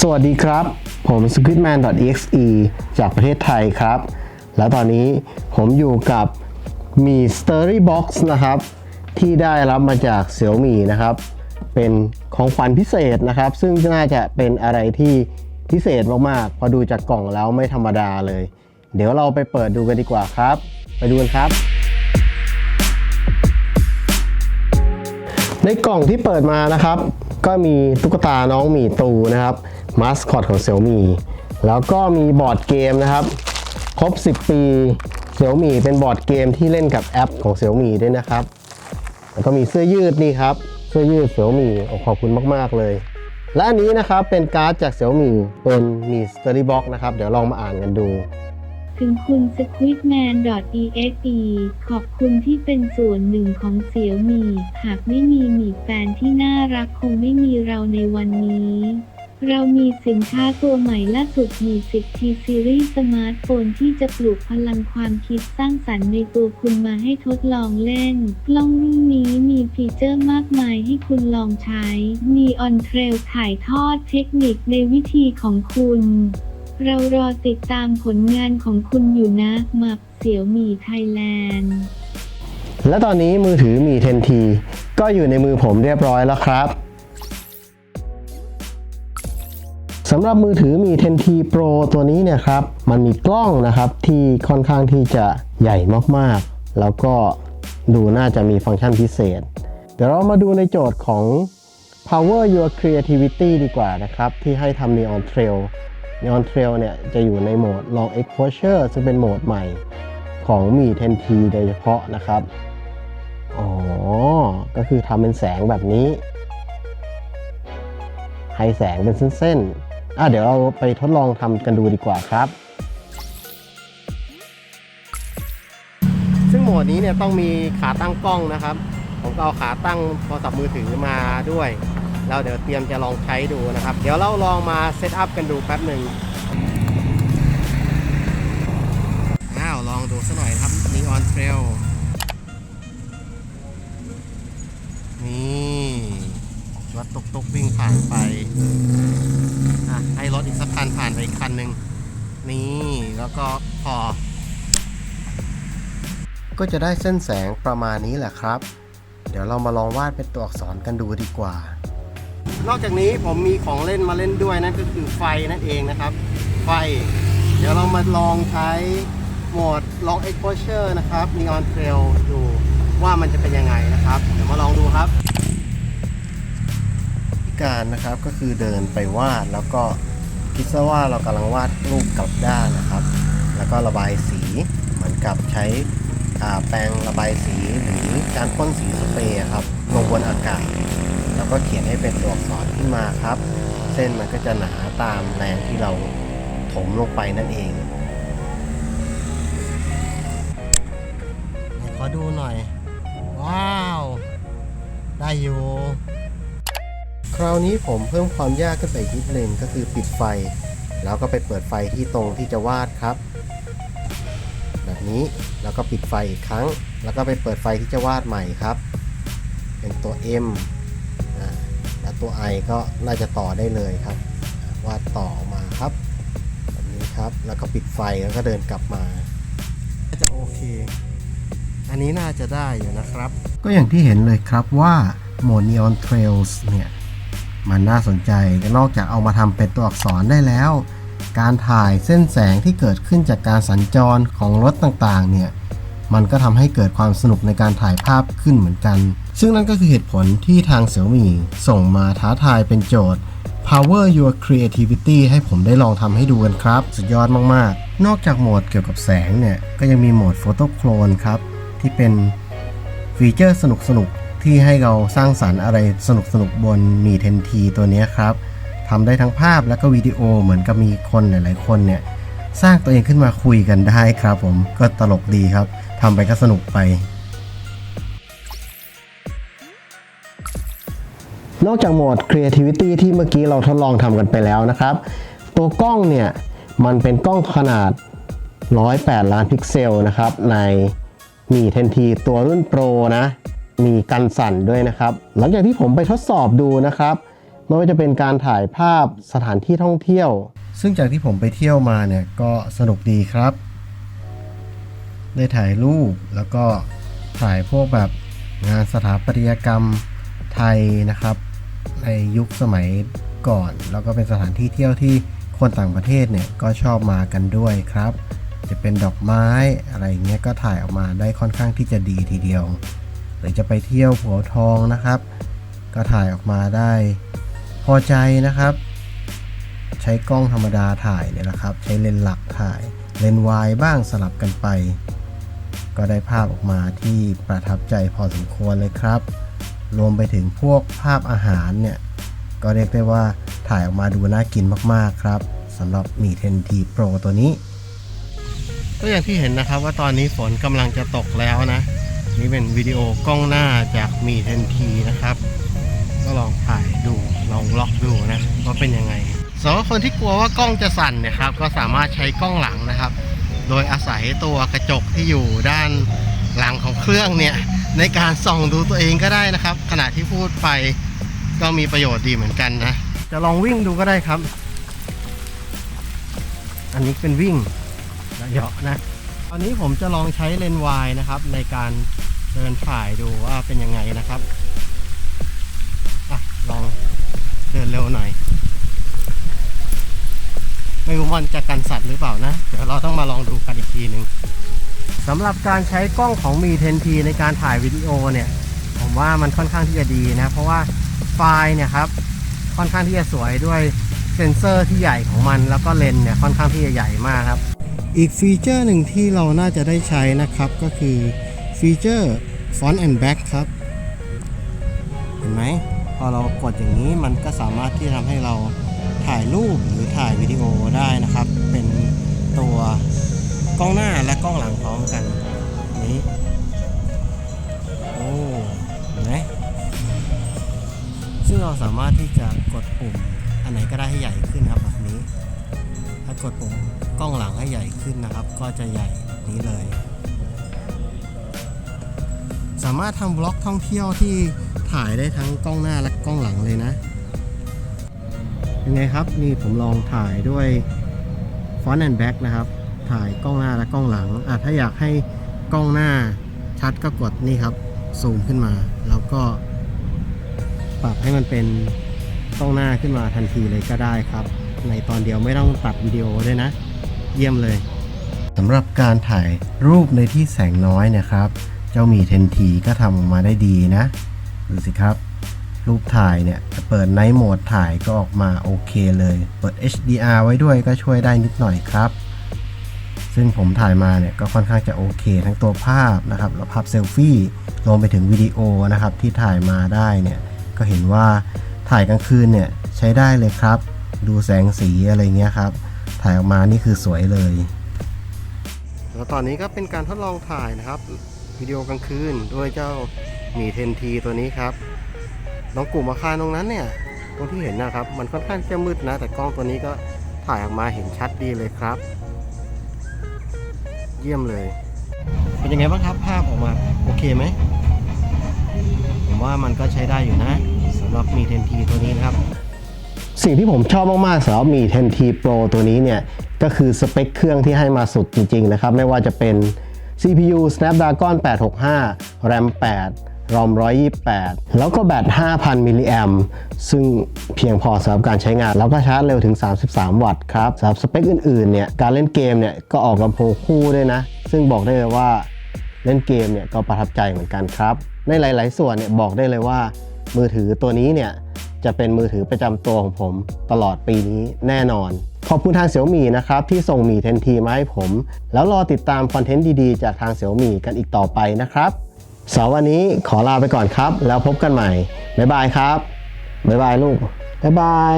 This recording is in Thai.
สวัสดีครับ ผม squidman.exe จากประเทศไทยครับ แล้วตอนนี้ผมอยู่กับมี Story Box นะครับ ที่ได้รับมาจาก Xiaomi นะครับ เป็นของขวัญพิเศษนะครับ ซึ่งน่าจะเป็นอะไรที่พิเศษมากๆ พอดูจากกล่องแล้วไม่ธรรมดาเลย เดี๋ยวเราไปเปิดดูกันดีกว่าครับ ไปดูกันครับ ในกล่องที่เปิดมานะครับ ก็มีตุ๊กตาน้องหมีตูนะครับ มาสคอตของ Xiaomi แล้วก็มีบอร์ดเกมนะครับ ครบ 10 ปี Xiaomi เป็นบอร์ดเกมที่เล่นกับแอปของ Xiaomi ด้วยนะครับ แล้วก็มีเสื้อยืดนี่ครับ เสื้อยืด Xiaomi โอ้ขอบคุณมาก ๆ เลย และอันนี้นะครับเป็นการ์ดจาก Xiaomi เป็นมี Story Box นะครับ เดี๋ยวลองมาอ่านกันดูถึงคุณ squidman.exe ขอบคุณที่เป็นส่วนหนึ่งของเสี่ยวมี หากไม่มีหมีแฟนที่น่ารักคงไม่มีเราในวันนี้ เรามีสินค้าตัวใหม่ล่าสุดมี 10T Series สมาร์ทโฟนที่จะปลุกพลังความคิดสร้างสรรค์ในตัวคุณมาให้ทดลองเล่น กล้องรุ่นนี้มีฟีเจอร์มากมายให้คุณลองใช้ มีออนเทรลถ่ายทอดเทคนิคในวิธีของคุณ เรารอติดตามผลงานของคุณอยู่นะ มับเสี่ยวมีไทยแลนด์ และตอนนี้มือถือมี 10T ก็อยู่ในมือผมเรียบร้อยแล้วครับ สำหรับมือถือมี 10T Pro ตัวนี้เนี่ยครับ มันมีกล้องนะครับที่ค่อนข้างที่จะใหญ่มากๆ แล้วก็ดูน่าจะมีฟังก์ชันพิเศษ เดี๋ยวเรามาดูในโจทย์ของ Power Your Creativity ดีกว่านะครับ ที่ให้ทำ Neon Trail Neon Trail เนี่ยจะอยู่ในโหมด Long Exposure ซึ่งเป็นโหมดใหม่ของมี 10T โดยเฉพาะนะครับ อ๋อ ก็คือทำเป็นแสงแบบนี้ ให้แสงเป็นเส้นๆ อะเดี๋ยวเราไปทดลองทำกันดูดีกว่าครับ ซึ่งโหมดนี้เนี่ยต้องมีขาตั้งกล้องนะครับ ผมก็เอาขาตั้งโทรศัพท์มือถือมาด้วยแล้วเดี๋ยวเตรียมจะลองใช้ดูนะครับ เดี๋ยวเราลองมาเซตอัพกันดูแป๊บหนึ่งอ้าวลองดูสักหน่อยครับ Neon Trail นี่รถตุกตุกๆวิ่งผ่านไป อะให้รถอีกสักคันผ่านไปอีกคันหนึ่งนี่แล้วก็พอ ก็จะได้เส้นแสงประมาณนี้แหละครับ เดี๋ยวเรามาลองวาดเป็นตัวอักษรกันดูดีกว่า นอกจากนี้ผมมีของเล่นมาเล่นด้วยนั่นก็คือไฟนั่นเองนะครับ ไฟ เดี๋ยวเรามาลองใช้โหมด Long Exposure นะครับ Neon Trail ดูว่ามันจะเป็นยังไงนะครับ เดี๋ยวมาลองดูครับวิธี การนะครับ ก็คือเดินไปวาดแล้วก็คิดซะว่าเรากำลังวาดรูปกลับด้านนะครับ แล้วก็ระบายสีเหมือนกับใช้แปรงระบายสีหรือการพ่นสีสเปรย์ครับลงบนอากาศ แล้วก็เขียนให้เป็นตัวอักษรขึ้นมาครับ เส้นมันก็จะหนาตามแรงที่เราถมลงไปนั่นเองขอดูหน่อย ว้าว ได้อยู่ คราวนี้ผมเพิ่มความยากขึ้นไปอีกนิดนึงก็คือปิดไฟ แล้วก็ไปเปิดไฟที่ตรงที่จะวาดครับ แบบนี้แล้วก็ปิดไฟอีกครั้ง แล้วก็ไปเปิดไฟที่จะวาดใหม่ครับ เป็นตัว M แล้วตัว I ก็น่าจะต่อได้เลยครับ วาดต่อมาครับแบบนี้ครับแล้วก็ปิดไฟแล้วก็เดินกลับมาจะโอเค อันนี้น่าจะได้อยู่นะครับ ก็อย่างที่เห็นเลยครับว่าโหมด Neon Trails เนี่ย มันน่าสนใจนอกจากเอามาทำเป็นตัวอักษรได้แล้ว การถ่ายเส้นแสงที่เกิดขึ้นจากการสัญจรของรถต่างๆ เนี่ย มันก็ทำให้เกิดความสนุกในการถ่ายภาพขึ้นเหมือนกัน ซึ่งนั่นก็คือเหตุผลที่ทางเสี่ยวมี่ส่งมาท้าทายเป็นโจทย์ Power Your Creativity ให้ผมได้ลองทำให้ดูกันครับ สุดยอดมากๆ นอกจากโหมดเกี่ยวกับแสงเนี่ย ก็ยังมีโหมด Photo Clone ครับ ที่เป็นฟีเจอร์สนุกๆ ที่ให้เราสร้างสรรค์อะไรสนุกๆบนมี 10T ตัวนี้ครับทำได้ทั้งภาพและก็วิดีโอเหมือนกับมีคนหลาย ๆ คนเนี่ยสร้างตัวเองขึ้นมาคุยกันได้ครับผมก็ตลกดีครับทำไปก็สนุกไป นอกจากโหมด creativity ที่เมื่อกี้เราทดลองทำกันไปแล้วนะครับ ตัวกล้องเนี่ย มันเป็นกล้องขนาด 108 ล้านพิกเซลนะครับ ในมี 10T ตัวรุ่นโปรนะ มีกันสั่นด้วยนะครับ หลังจากที่ผมไปทดสอบดูนะครับไม่ว่าจะเป็นการถ่ายภาพสถานที่ท่องเที่ยว ซึ่งจากที่ผมไปเที่ยวมาเนี่ยก็สนุกดีครับ ได้ถ่ายรูปแล้วก็ถ่ายพวกแบบงานสถาปัตยกรรมไทยนะครับ ในยุคสมัยก่อน แล้วก็เป็นสถานที่เที่ยวที่คนต่างประเทศเนี่ยก็ชอบมากันด้วยครับ จะเป็นดอกไม้อะไรเงี้ยก็ถ่ายออกมาได้ค่อนข้างที่จะดีทีเดียว หรือจะไปเที่ยวหัวทองนะครับ ก็ถ่ายออกมาได้พอใจนะครับ ใช้กล้องธรรมดาถ่ายเนี่ยแหละครับ ใช้เลนส์หลักถ่ายเลนส์วายบ้างสลับกันไป ก็ได้ภาพออกมาที่ประทับใจพอสมควรเลยครับ รวมไปถึงพวกภาพอาหารเนี่ย ก็เรียกได้ว่าถ่ายออกมาดูน่ากินมากๆครับสำหรับมี 10T Pro ตัวนี้ ก็อย่างที่เห็นนะครับว่าตอนนี้ฝนกำลังจะตกแล้วนะ นี่เป็นวิดีโอกล้องหน้าจากมี 10T นะครับ ก็ลองถ่ายดูลองล็อกดูนะว่าเป็นยังไงสำหรับคนที่กลัวว่ากล้องจะสั่นนี่ยครับ ก็สามารถใช้กล้องหลังนะครับ โดยอาศัยตัวกระจกที่อยู่ด้านหลังของเครื่องเนี่ยในการส่องดูตัวเองก็ได้นะครับ ขณะที่พูดไปก็มีประโยชน์ดีเหมือนกันนะ จะลองวิ่งดูก็ได้ครับ อันนี้เป็นวิ่งระยะนะ ตอนนี้ผมจะลองใช้เลนส์วายนะครับ ในการเดินถ่ายดูว่าเป็นยังไงนะครับอะลองเดินเร็วหน่อย ไม่รู้มันจะกันสัตว์หรือเปล่านะ เดี๋ยวเราต้องมาลองดูกันอีกทีหนึ่งสำหรับการใช้กล้องของมี 10T ในการถ่ายวิดีโอเนี่ย ผมว่ามันค่อนข้างที่จะดีนะ เพราะว่าไฟล์เนี่ยครับค่อนข้างที่จะสวยด้วยเซนเซอร์ที่ใหญ่ของมัน แล้วก็เลนเนี่ยค่อนข้างที่จะใหญ่มากครับ อีกฟีเจอร์หนึ่งที่เราน่าจะได้ใช้นะครับก็คือฟีเจอร์ Front and Back ครับ เห็นไหมพอเรากดอย่างนี้มันก็สามารถที่ทำให้เราถ่ายรูปหรือถ่ายวิดีโอได้นะครับ เป็นตัวกล้องหน้าและกล้องหลังพร้อมกันนี้โอ้เห็นไหมซึ่งเราสามารถที่จะกดปุ่มอันไหนก็ได้ให้ใหญ่ขึ้นครับแบบนี้ถ้ากดปุ่ม กล้องหลังให้ใหญ่ขึ้นนะครับ ก็จะใหญ่นี้เลย สามารถทำบล็อกท่องเที่ยวที่ถ่ายได้ทั้งกล้องหน้าและกล้องหลังเลยนะยังไงครับนี่ผมลองถ่ายด้วย front and back นะครับ ถ่ายกล้องหน้าและกล้องหลังอะถ้าอยากให้กล้องหน้าชัดก็กดนี่ครับซูมขึ้นมา แล้วก็ ปรับให้มันเป็นกล้องหน้าขึ้นมาทันทีเลยก็ได้ครับ ในตอนเดียวไม่ต้องตัดวิดีโอด้วยนะ เยี่ยมเลยสำหรับการถ่ายรูปในที่แสงน้อยนะครับ เจ้ามี 10T ก็ทำออกมาได้ดีนะ ดูสิครับ รูปถ่ายเนี่ยเปิดไนท์โหมดถ่ายก็ออกมาโอเคเลย เปิด HDR ไว้ด้วยก็ช่วยได้นิดหน่อยครับ ซึ่งผมถ่ายมาเนี่ยก็ค่อนข้างจะโอเค ทั้งตัวภาพนะครับ แล้วภาพเซลฟี่รวมไปถึงวิดีโอนะครับที่ถ่ายมาได้เนี่ยก็เห็นว่าถ่ายกลางคืนเนี่ยใช้ได้เลยครับ ดูแสงสีอะไรเงี้ยครับ ถ่ายออกมานี่คือสวยเลย แล้วตอนนี้ก็เป็นการทดลองถ่ายนะครับ วิดีโอกลางคืนด้วยเจ้ามี 10T ตัวนี้ครับตรงกลุ่มอาคารตรงนั้นเนี่ยตรงที่เห็นนะครับ มันค่อนข้างจะมืดนะ แต่กล้องตัวนี้ก็ถ่ายออกมาเห็นชัดดีเลยครับ เยี่ยมเลย เป็นยังไงบ้างครับภาพออกมาโอเคไหมผมว่ามันก็ใช้ได้อยู่นะสำหรับมี 10T ตัวนี้นะครับ สิ่งที่ผมชอบมากๆสำหรับมี 10T Pro ตัวนี้เนี่ย ก็คือสเปคเครื่องที่ให้มาสุดจริง ๆ นะครับ ไม่ว่าจะเป็น CPU Snapdragon 865 RAM 8 ROM 128 แล้วก็แบต 5,000 มิลลิแอมซึ่งเพียงพอสำหรับการใช้งาน แล้วก็ชาร์จเร็วถึง 33 วัตต์ครับสำหรับสเปคอื่นๆ เนี่ย การเล่นเกมเนี่ย ก็ออกลำโพงคู่ด้วยนะ ซึ่งบอกได้เลยว่าเล่นเกมเนี่ยก็ประทับใจเหมือนกันครับ ในหลาย ๆ ส่วนเนี่ยบอกได้เลยว่ามือถือตัวนี้เนี่ย จะเป็นมือถือประจำตัวของผมตลอดปีนี้แน่นอน ขอบคุณทางเสี่ยวมี่นะครับ ที่ส่งมี่ 10T มาให้ผม แล้วรอติดตามคอนเทนต์ดีๆ จากทางเสี่ยวมี่กันอีกต่อไปนะครับสำหรับวันนี้ขอลาไปก่อนครับ แล้วพบกันใหม่ บ๊ายบายครับ บ๊ายบายลูก บ๊ายบาย